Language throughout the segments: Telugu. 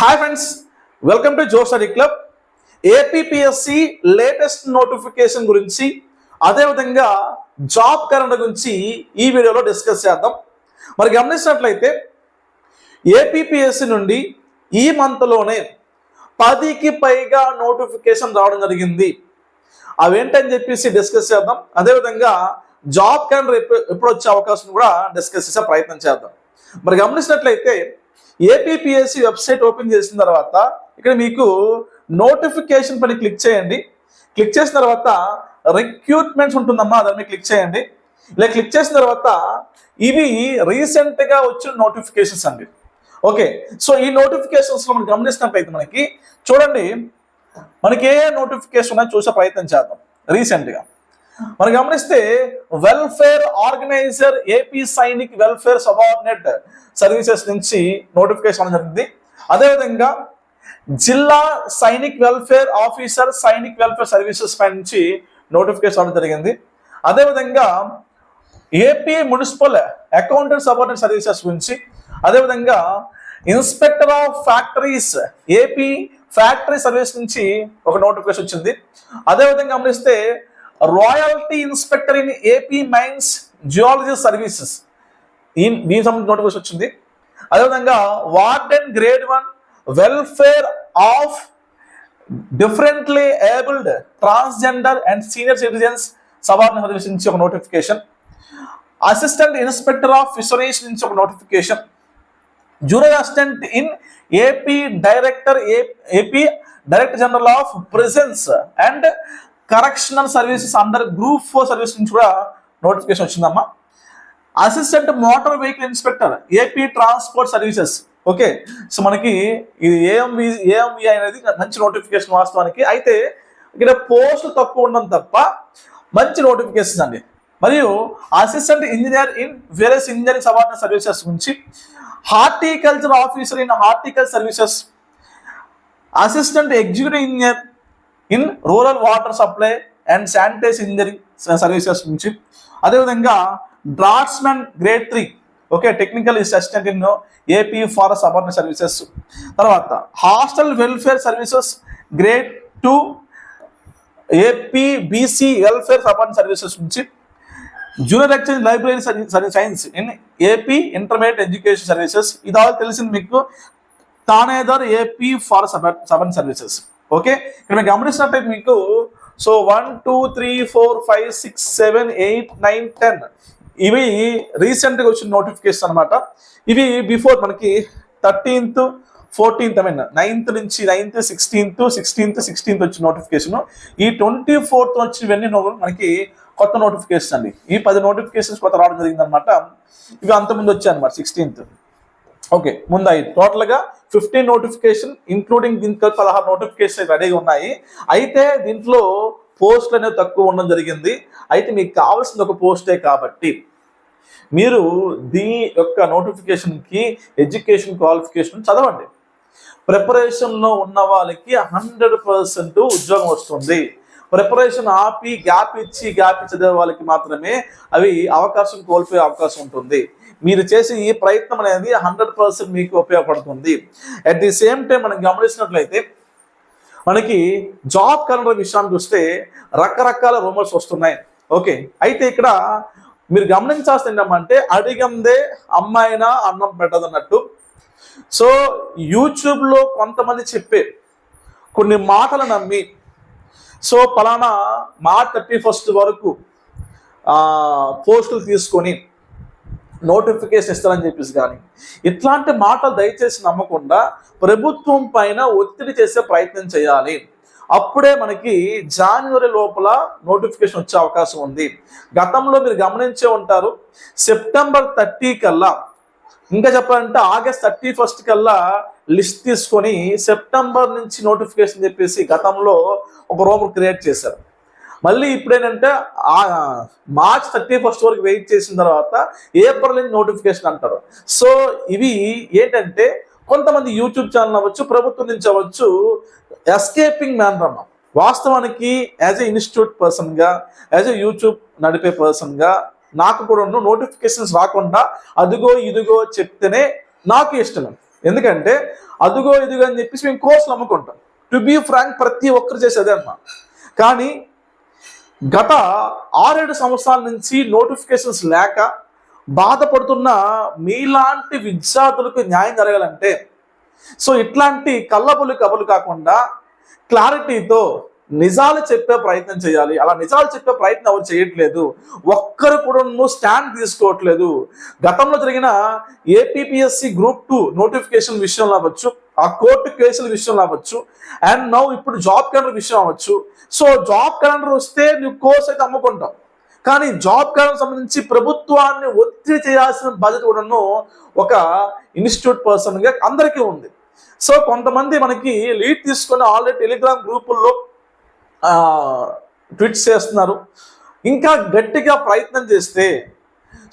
Hi friends welcome to Jo study club. APSC latest notification గురించి అదేవిధంగా జాబ్ కరెంట్ గురించి ఈ వీడియోలో డిస్కస్ చేద్దాం. మరి గమనించినట్లయితే ఏపీఎస్సి నుండి ఈ మంత్లోనే పదికి పైగా నోటిఫికేషన్ రావడం జరిగింది. అవేంటని చెప్పేసి డిస్కస్ చేద్దాం. అదేవిధంగా జాబ్ క్యాలెండర్ ఎప్పుడు ఎప్పుడు వచ్చే అవకాశం కూడా డిస్కస్ చేసే ప్రయత్నం చేద్దాం. మరి గమనించినట్లయితే ఏపీపీఎస్సి వెబ్సైట్ ఓపెన్ చేసిన తర్వాత ఇక్కడ మీకు నోటిఫికేషన్ పని క్లిక్ చేయండి. క్లిక్ చేసిన తర్వాత రిక్రూట్మెంట్స్ ఉంటుందమ్మా దాని మీద క్లిక్ చేయండి. ఇలా క్లిక్ చేసిన తర్వాత ఇవి రీసెంట్గా వచ్చిన నోటిఫికేషన్స్ అండి. ఓకే సో ఈ నోటిఫికేషన్స్లో మనం గమనిస్తున్నట్లయితే మనకి చూడండి మనకి ఏ నోటిఫికేషన్ ఉన్నాయో చూసే ప్రయత్నం చేద్దాం రీసెంట్గా మనం గమనిస్తే welfare organizer AP Sainik welfare subordinate services నుంచి నోటిఫికేషన్ జరిగింది. అదేవిధంగా జిల్లా Sainik welfare officer Sainik welfare services పై నుంచి నోటిఫికేషన్ అవడం జరిగింది. అదేవిధంగా AP municipal accountant subordinate services గురించి అదేవిధంగా inspector of factories AP factory service నుంచి ఒక నోటిఫికేషన్ వచ్చింది. అదేవిధంగా గమనిస్తే royalty inspector in AP mines geology services. ఈ దీనికి సంబంధించిన నోటిఫికేషన్ వచ్చింది. అదేవిధంగా warden grade one welfare of differently abled transgender and senior citizens సవార్ని ప్రదర్శించి ఒక notification. Assistant inspector of fisheries నుంచి ఒక notification. Junior assistant in AP director AP director general of prisons and correctional services అందరు గ్రూప్ ఫోర్ సర్వీస్ నుంచి కూడా నోటిఫికేషన్ వచ్చిందమ్మా. Assistant motor vehicle inspector AP transport services. Okay so మనకి ఇది ఏఎంవి ఏఎంవి అనేది మంచి నోటిఫికేషన్ వాస్తవానికి. అయితే ఇక్కడ పోస్టులు తక్కువ ఉండడం తప్ప మంచి నోటిఫికేషన్ అండి. మరియు assistant engineer in various engineering subordinate services గురించి horticulture officer in horticulture services. Assistant executive engineer in rural water supply and sanitize engineering services నుంచి. అదేవిధంగా draughtsmen grade three okay technical assistant in AP forest subordinate services. తర్వాత hostel welfare services grade two AP BC welfare subordinate services నుంచి. Junior exchange library science in AP intermediate education services. ఇది తెలిసింది మీకు. తానేదర్ ఏపీ ఫార్ సబర్న్ సర్వీసెస్. ఓకే? ఇక్కడ మీరు గమనించినట్టయితే మీకు so one two three four five six seven eight nine ten. ఇవి రీసెంట్గా వచ్చిన నోటిఫికేషన్ అనమాట ఇవి బిఫోర్ మనకి thirteenth fourteenth I mean ninth నుంచి నైన్త్ సిక్స్టీన్త్ సిక్స్టీన్త్ సిక్స్టీన్త్ వచ్చిన నోటిఫికేషన్. ఈ ట్వంటీ ఫోర్త్ వచ్చి ఇవన్నీ మనకి కొత్త నోటిఫికేషన్ అండి. ఈ పది నోటిఫికేషన్స్ కొత్త రావడం జరిగిందనమాట ఇవి అంతకుముందు వచ్చాయి అనమాట సిక్స్టీన్త్. ఓకే ముందాయి టోటల్గా ఫిఫ్టీన్ నోటిఫికేషన్ ఇంక్లూడింగ్ దీంట్లో పదహారు నోటిఫికేషన్ రెడీగా ఉన్నాయి. అయితే దీంట్లో పోస్టులు అనేవి తక్కువ ఉండడం జరిగింది. అయితే మీకు కావాల్సింది ఒక పోస్టే కాబట్టి మీరు దీని యొక్క నోటిఫికేషన్కి ఎడ్యుకేషన్ క్వాలిఫికేషన్ చదవండి. ప్రిపరేషన్లో ఉన్న వాళ్ళకి హండ్రెడ్ పర్సెంట్ ఉద్యోగం వస్తుంది. ప్రిపరేషన్ ఆపి గ్యాప్ ఇచ్చి గ్యాప్ చదివే వాళ్ళకి మాత్రమే అవి అవకాశం కోల్పోయే అవకాశం ఉంటుంది. మీరు చేసే ఈ ప్రయత్నం అనేది హండ్రెడ్ పర్సెంట్ మీకు ఉపయోగపడుతుంది. అట్ ది సేమ్ టైం మనం గమనించినట్లయితే మనకి జాబ్ క్యాలెండర్ విషయానికి వస్తే రకరకాల రూమర్స్ వస్తున్నాయి. ఓకే అయితే ఇక్కడ మీరు గమనించాల్సింది ఏంటంటే అడిగందే అమ్మాయినా అన్నం పెట్టదన్నట్టు. సో యూట్యూబ్లో కొంతమంది చెప్పే కొన్ని మాటలు నమ్మి సో పలానా మార్చ్ థర్టీ ఫస్ట్ వరకు పోస్టులు తీసుకొని నోటిఫికేషన్ ఇస్తారని చెప్పేసి కానీ. ఇట్లాంటి మాటలు దయచేసి నమ్మకుండా ప్రభుత్వం పైన ఒత్తిడి చేసే ప్రయత్నం చేయాలి. అప్పుడే మనకి జనవరి లోపల నోటిఫికేషన్ వచ్చే అవకాశం ఉంది. గతంలో మీరు గమనించే ఉంటారు సెప్టెంబర్ థర్టీ కల్లా ఇంకా చెప్పాలంటే ఆగస్ట్ థర్టీ ఫస్ట్ కల్లా లిస్ట్ తీసుకొని సెప్టెంబర్ నుంచి నోటిఫికేషన్ చెప్పేసి గతంలో ఒక రూమ్ క్రియేట్ చేశారు. మళ్ళీ ఇప్పుడేంటంటే మార్చ్ థర్టీ ఫస్ట్ వరకు వెయిట్ చేసిన తర్వాత ఏప్రిల్ నుంచి నోటిఫికేషన్ అంటారు. సో ఇవి ఏంటంటే కొంతమంది యూట్యూబ్ ఛానల్ అవ్వచ్చు ప్రభుత్వం నుంచి అవ్వచ్చు ఎస్కేపింగ్ మ్యాన్ వాస్తవానికి యాజ్ ఎ ఇన్స్టిట్యూట్ పర్సన్గా యాజ్ ఎ యూట్యూబ్ నడిపే పర్సన్గా నాకు కూడా నోటిఫికేషన్స్ రాకుండా అదిగో ఇదిగో చెప్తేనే నాకు ఇష్టం. ఎందుకంటే అదుగో ఇదిగో అని చెప్పేసి మేము కోర్సులు అమ్ముకుంటాం టు బీ ఫ్రాంక్ ప్రతి ఒక్కరు చేసేదే అమ్మా. కానీ గత ఆరేడు సంవత్సరాల నుంచి నోటిఫికేషన్స్ లేక బాధపడుతున్న మీలాంటి విద్యార్థులకు న్యాయం జరగాలంటే సో ఇట్లాంటి కళ్ళబులు కబులు కాకుండా క్లారిటీతో నిజాలు చెప్పే ప్రయత్నం చేయాలి. అలా నిజాలు చెప్పే ప్రయత్నం ఎవరు చేయట్లేదు. ఒక్కరు కూడా స్టాండ్ తీసుకోవట్లేదు. గతంలో జరిగిన ఏపీపీఎస్సి గ్రూప్ టూ నోటిఫికేషన్ విషయంలో అవ్వచ్చు ఆ కోర్టు కేసుల విషయంలో అవ్వచ్చు అండ్ నౌ ఇప్పుడు జాబ్ క్యాలెండర్ విషయం అవ్వచ్చు సో జాబ్ క్యాలెండర్ వస్తే నువ్వు కోర్స్ అయితే అమ్ముకుంటావు. కానీ జాబ్ క్యాలెండర్ సంబంధించి ప్రభుత్వాన్ని ఒత్తిడి చేయాల్సిన బాధ్యత కూడాను ఒక ఇన్స్టిట్యూట్ పర్సన్గా అందరికీ ఉంది. సో కొంతమంది మనకి లీడ్ తీసుకొని ఆల్రెడీ టెలిగ్రామ్ గ్రూపుల్లో ట్వీట్స్ చేస్తున్నారు. ఇంకా గట్టిగా ప్రయత్నం చేస్తే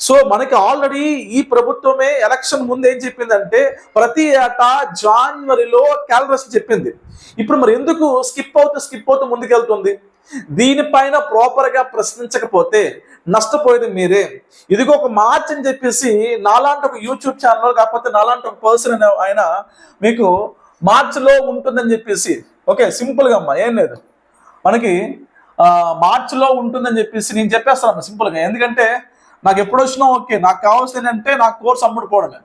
సో మనకి ఆల్రెడీ ఈ ప్రభుత్వమే ఎలక్షన్ ముందు ఏం చెప్పిందంటే ప్రతి ఏటా జాన్వరిలో క్యాలరస్ చెప్పింది. ఇప్పుడు మరి ఎందుకు స్కిప్ అవుతూ స్కిప్ అవుతూ ముందుకెళ్తుంది? దీనిపైన ప్రాపర్గా ప్రశ్నించకపోతే నష్టపోయేది మీరే. ఇదిగో ఒక మార్చ్ అని చెప్పేసి నాలాంటి ఒక యూట్యూబ్ ఛానల్ కాకపోతే నాలాంటి ఒక పర్సన్ ఆయన మీకు మార్చిలో ఉంటుందని చెప్పేసి ఓకే సింపుల్గా అమ్మా ఏం లేదు. మనకి మార్చ్లో మార్చిలో ఉంటుందని చెప్పేసి నేను చెప్పేస్తాను సింపుల్గా. ఎందుకంటే నాకు ఎప్పుడు వచ్చినా ఓకే. నాకు కావాల్సింది ఏంటంటే నా కోర్స్ అమ్ముడుకోవడమే.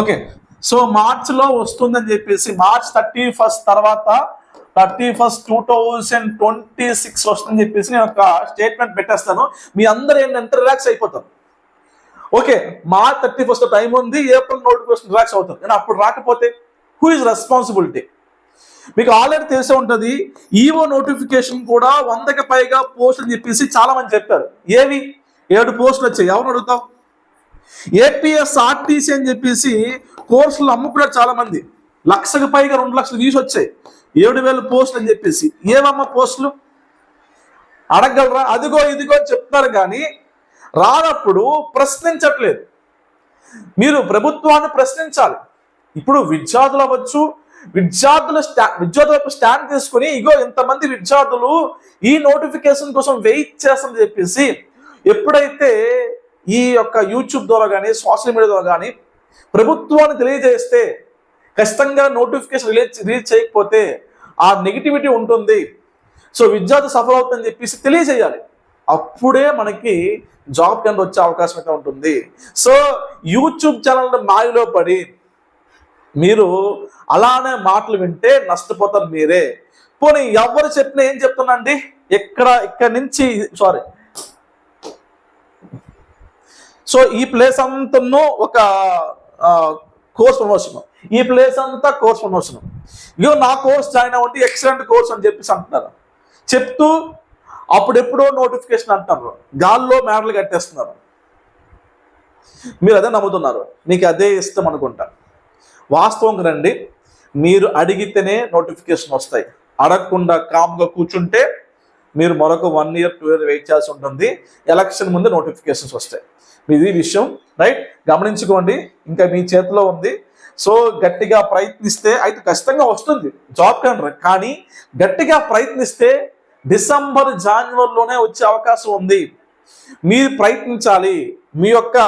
ఓకే. సో మార్చ్లో వస్తుందని చెప్పేసి మార్చ్ థర్టీ ఫస్ట్ తర్వాత thirty first two thousand twenty six వస్తుందని చెప్పేసి నేను ఒక స్టేట్మెంట్ పెట్టేస్తాను. మీ అందరూ ఏంటంటే రిలాక్స్ అయిపోతారు. Okay. March thirty first time ఉంది. ఏప్రిల్ నోటిఫికేషన్ రిలాక్స్ అవుతారు. కానీ అప్పుడు రాకపోతే హూ ఇస్ రెస్పాన్సిబిలిటీ మీకు ఆల్రెడీ తెలిసే ఉంటుంది ఈవో నోటిఫికేషన్ కూడా వందకి పైగా పోస్ట్ అని చెప్పేసి చాలా మంది చెప్పారు. ఏవి? ఏడు పోస్టులు వచ్చాయి. ఎవరు అడుగుతావు? ఏపీఎస్ ఆర్టీసీ అని చెప్పేసి కోర్సులు అమ్ముకున్నారు చాలా మంది లక్షకు పైగా రెండు లక్షలు తీసి వచ్చాయి. ఏడు వేల పోస్టులు అని చెప్పేసి. ఏవమ్మ పోస్టులు? అడగలరా అదిగో ఇదిగో చెప్తారు కానీ రానప్పుడు ప్రశ్నించట్లేదు. మీరు ప్రభుత్వాన్ని ప్రశ్నించాలి. ఇప్పుడు విద్యార్థులు అవ్వచ్చు విద్యార్థుల స్టా విద్యార్థుల స్టాండ్ తీసుకుని ఇగో ఇంతమంది విద్యార్థులు ఈ నోటిఫికేషన్ కోసం వెయిట్ చేస్తుందని చెప్పేసి ఎప్పుడైతే ఈ యొక్క యూట్యూబ్ ద్వారా కానీ సోషల్ మీడియా ద్వారా కానీ ప్రభుత్వాన్ని తెలియజేస్తే ఖచ్చితంగా నోటిఫికేషన్ రిలీజ్ రిలీజ్ చేయకపోతే ఆ నెగిటివిటీ ఉంటుంది. సో విద్యార్థి సఫలం అవుతుందని చెప్పేసి తెలియజేయాలి. అప్పుడే మనకి జాబ్ కింద వచ్చే అవకాశం అయితే ఉంటుంది. సో యూట్యూబ్ ఛానల్ మాయలో పడి మీరు అలానే మాటలు వింటే నష్టపోతారు మీరే. పోనీ ఎవరు చెప్పినా ఏం చెప్తున్నాండి? ఇక్కడ ఇక్కడ నుంచి సారీ. సో ఈ ప్లేస్ అంతను ఒక కోర్స్ ప్రమోషన్. ఈ ప్లేస్ అంతా కోర్స్ ప్రమోషన్. ఇగో నా కోర్స్ జాయిన్ అవ్వండి ఎక్సలెంట్ కోర్స్ అని చెప్పేసి అంటున్నారు. చెప్తూ అప్పుడెప్పుడో నోటిఫికేషన్ అంటున్నారు. గాల్లో మేడలు కట్టేస్తున్నారు. మీరు అదే నమ్ముతున్నారు. మీకు అదే ఇష్టం అనుకుంటా. వాస్తవం రండి. మీరు అడిగితేనే నోటిఫికేషన్ వస్తాయి. అడగకుండా కామ్గా కూర్చుంటే మీరు మరొక one year two year wait చేయాల్సి ఉంటుంది. ఎలక్షన్ ముందు నోటిఫికేషన్స్ వస్తాయి. ఇది విషయం రైట్ గమనించుకోండి. ఇంకా మీ చేతిలో ఉంది. సో గట్టిగా ప్రయత్నిస్తే అయితే ఖచ్చితంగా వస్తుంది. జాబ్ కండర్ కానీ గట్టిగా ప్రయత్నిస్తే డిసెంబర్ జాన్యువరిలోనే వచ్చే అవకాశం ఉంది. మీరు ప్రయత్నించాలి. మీ యొక్క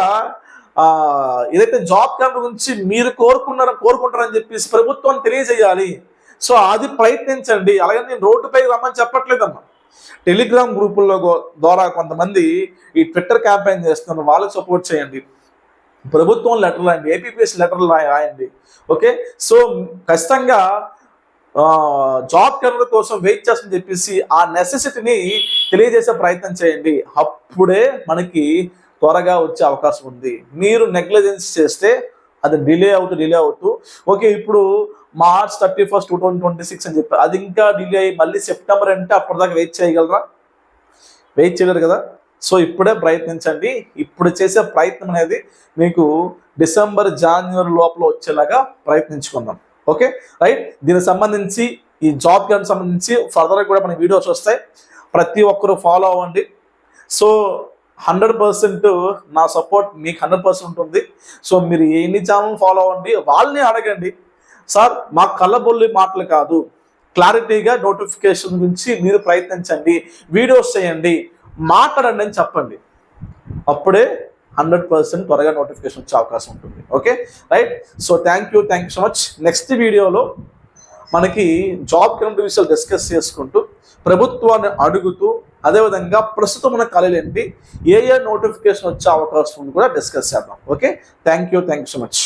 ఏదైతే జాబ్ క్యాలెండర్ గురించి మీరు కోరుకున్నారో కోరుకుంటారని చెప్పేసి ప్రభుత్వం తెలియజేయాలి. సో అది ప్రయత్నించండి. అలాగే నేను రోడ్డుపై రమ్మని చెప్పట్లేదమ్మా. టెలిగ్రామ్ గ్రూపుల్లో ద్వారా కొంతమంది ఈ ట్విట్టర్ క్యాంపెయిన్ చేస్తున్నారు. వాళ్ళకి సపోర్ట్ చేయండి. ప్రభుత్వం లెటర్లు రాయండి. ఏపీపీఎస్ లెటర్లు రాయండి. ఓకే? సో ఖచ్చితంగా జాబ్ కెరీర్ కోసం వెయిట్ చేస్తుందని చెప్పేసి ఆ నెసెసిటీని తెలియజేసే ప్రయత్నం చేయండి. అప్పుడే మనకి త్వరగా వచ్చే అవకాశం ఉంది. మీరు నెగ్లిజెన్స్ చేస్తే అది డిలే అవుతూ డిలే అవుతూ ఓకే ఇప్పుడు March thirty first two thousand twenty six అని చెప్పి అది ఇంకా డిలే అయ్యి మళ్ళీ సెప్టెంబర్ అంటే అప్పటిదాకా వెయిట్ చేయగలరా? వెయిట్ చేయలేరు కదా? సో ఇప్పుడే ప్రయత్నించండి. ఇప్పుడు చేసే ప్రయత్నం అనేది మీకు డిసెంబర్ జనవరి లోపల వచ్చేలాగా ప్రయత్నించుకుందాం. ఓకే రైట్ దీనికి సంబంధించి ఈ జాబ్కి సంబంధించి ఫర్దర్ కూడా మనకి వీడియోస్ వస్తాయి. ప్రతి ఒక్కరూ ఫాలో అవ్వండి. సో హండ్రెడ్ పర్సెంట్ నా సపోర్ట్ మీకు హండ్రెడ్ పర్సెంట్ ఉంటుంది. సో మీరు ఎన్ని ఛానల్ ఫాలో అవ్వండి వాళ్ళని అడగండి. సార్ మా కళ్ళబొల్లి మాటలు కాదు. క్లారిటీగా నోటిఫికేషన్ గురించి మీరు ప్రయత్నించండి వీడియోస్ చేయండి మాట్లాడండి అని చెప్పండి. అప్పుడే హండ్రెడ్ పర్సెంట్ త్వరగా నోటిఫికేషన్ వచ్చే అవకాశం ఉంటుంది. Okay? Right? So thank you thank you so much. Next వీడియోలో మనకి జాబ్ కరెంట్ విషయాలు డిస్కస్ చేసుకుంటూ ప్రభుత్వాన్ని అడుగుతూ అదేవిధంగా ప్రస్తుతం ఉన్న ఖాళీలు ఏంటి ఏ ఏ నోటిఫికేషన్ వచ్చే అవకాశం ఉంది కూడా డిస్కస్ చేద్దాం. Okay thank you thank you so much